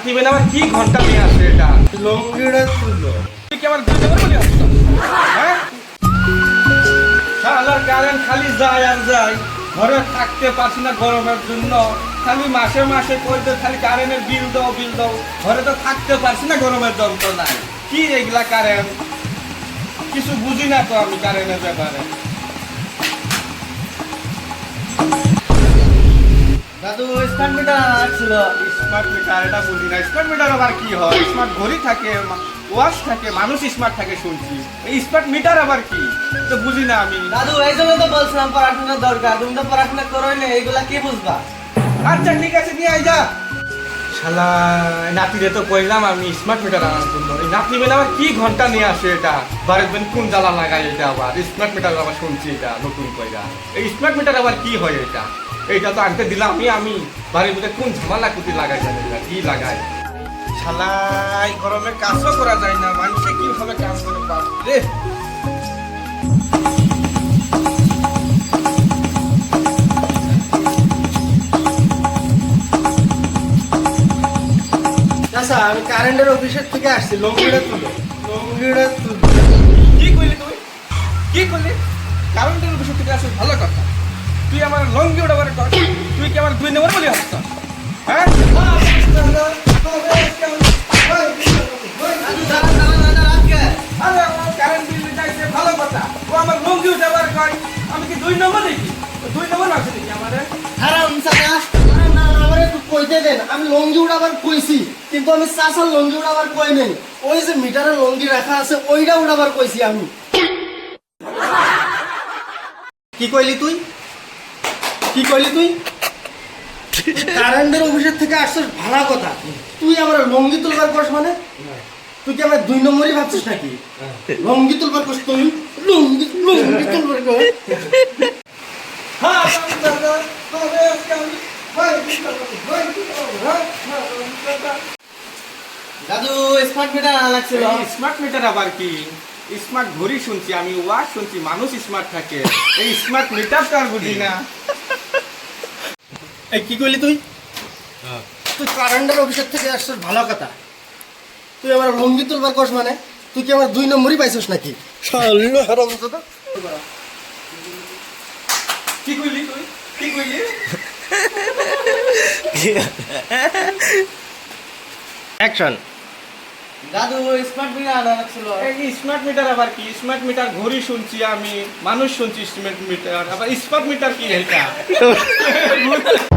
নাতি বেন আবার কি ঘণ্টা নিয়ে আসে এটা? লঙ্গিটা তুলো। কি আমার দুই নম্বর বলি হ্যাঁ? শালার কারেন্ট খালি যায় আর যায়। ঘরে থাকতে পারছি না গরমের জন্য। খালি মাসে মাসে কইতে খালি কারেন্টের বিল দাও বিল দাও। ঘরে তো থাকতে পারছি না গরমের যন্ত্রণায়। কি এগুলা কারেন্ট কিছু বুঝি না তো আমি কারেন্টের ব্যাপারে। দাদু স্ট্যান্ড মিটার আসছিল স্মার্ট মিটার এটা বুঝি না। স্মার্ট মিটার আবার কি হয়? স্মার্ট ঘড়ি থাকে ওয়াশ থাকে মানুষ স্মার্ট থাকে শুনছি। এই স্মার্ট মিটার আবার কি? তো বুঝি না আমি। দাদু এই জন্য তো বলছিলাম পড়াশোনার দরকার। তুমি তো পড়াশোনা করোই না এইগুলা কি বুঝবা? আচ্ছা ঠিক আছে নিয়ে আই যা। শালা নাতিরে তো কইলাম আমি স্মার্ট মিটার আনার জন্য। এই নাতি বেলা আবার কি ঘণ্টা নিয়ে আসে এটা? বারের বেন কোন জ্বালা লাগায় এটা আবার? স্মার্ট মিটার আবার শুনছি এটা নতুন কইরা। এই স্মার্ট মিটার আবার কি হয় এটা? এইটা তো আনতে দিলাম আমি। আমি বাড়ির মধ্যে কোন ঝামেলা কুতি লাগাই জানি না কি লাগায় শালা এই গরমে কাজও করা যায় না মানুষে কীভাবে কাজ করে বাপ রে? আচ্ছা আমি কারেন্টের অফিসের থেকে আসছি লঙ্গিটা তুলে। লঙ্গিটা তুলো। কি কইলি তুই কি করলি কারেন্টের বিষয় থেকে আসে ভালো কথা। তুই আমার লঙ্গি ওটা করে কর। তুই কি আমার দুই নম্বর বলি আসছ হ্যাঁ? আরে আমার কারেন্ট বিল যাইছে ভালো কথা। ও আমার লঙ্গি ওটা বার কর। আমি কি দুই নম্বর দেখি দুই নম্বর আছে নাকি আমাদের হারাম সাদা। কইতে দেন। আমি লঙ্গি উড়াবার কইছি কিন্তু আমি চাষার লঙ্গি উড়াবার কই নাই। ওই যে মিটারে লঙ্গি রাখা আছে ওইটা উড়াবার কইছি আমি। কি কইলি তুই? কি কইলি তুই? কারেন্টের অফিসের থেকে আসছিস ভালো কথা। তুই আমার লঙ্গি তুলবার কস মানে? তুই কি আমার দুই নম্বরই ভাবছিস নাকি? লঙ্গি তুলবার কস তুই? লঙ্গি লঙ্গি তুলবার আমি দাদু স্মার্ট মিটার লাগছিল। স্মার্ট মিটার আবার কি? স্মার্ট ঘড়ি শুনছি আমি ওয়াচ শুনছি মানুষ স্মার্ট থাকে। এই স্মার্ট মিটার তো আর বুঝি না। এই কি করলি তুই? তুই কারেন্টের অফিসের থেকে আসছিস ভালো কথা। তুই আমার লঙ্গি তুলবার কস মানে? তুই কি আমার দুই নম্বরই পাইছিস নাকি? কি কইলি তুই? কি কইলি অ্যাকশন দাদু স্মার্ট মিটার আনা লাগছিল। এই স্মার্ট মিটার আবার কি? স্মার্ট মিটার ঘড়ি শুনছি আমি মানুষ শুনছি স্মার্ট মিটার আবার স্মার্ট মিটার কি এটা?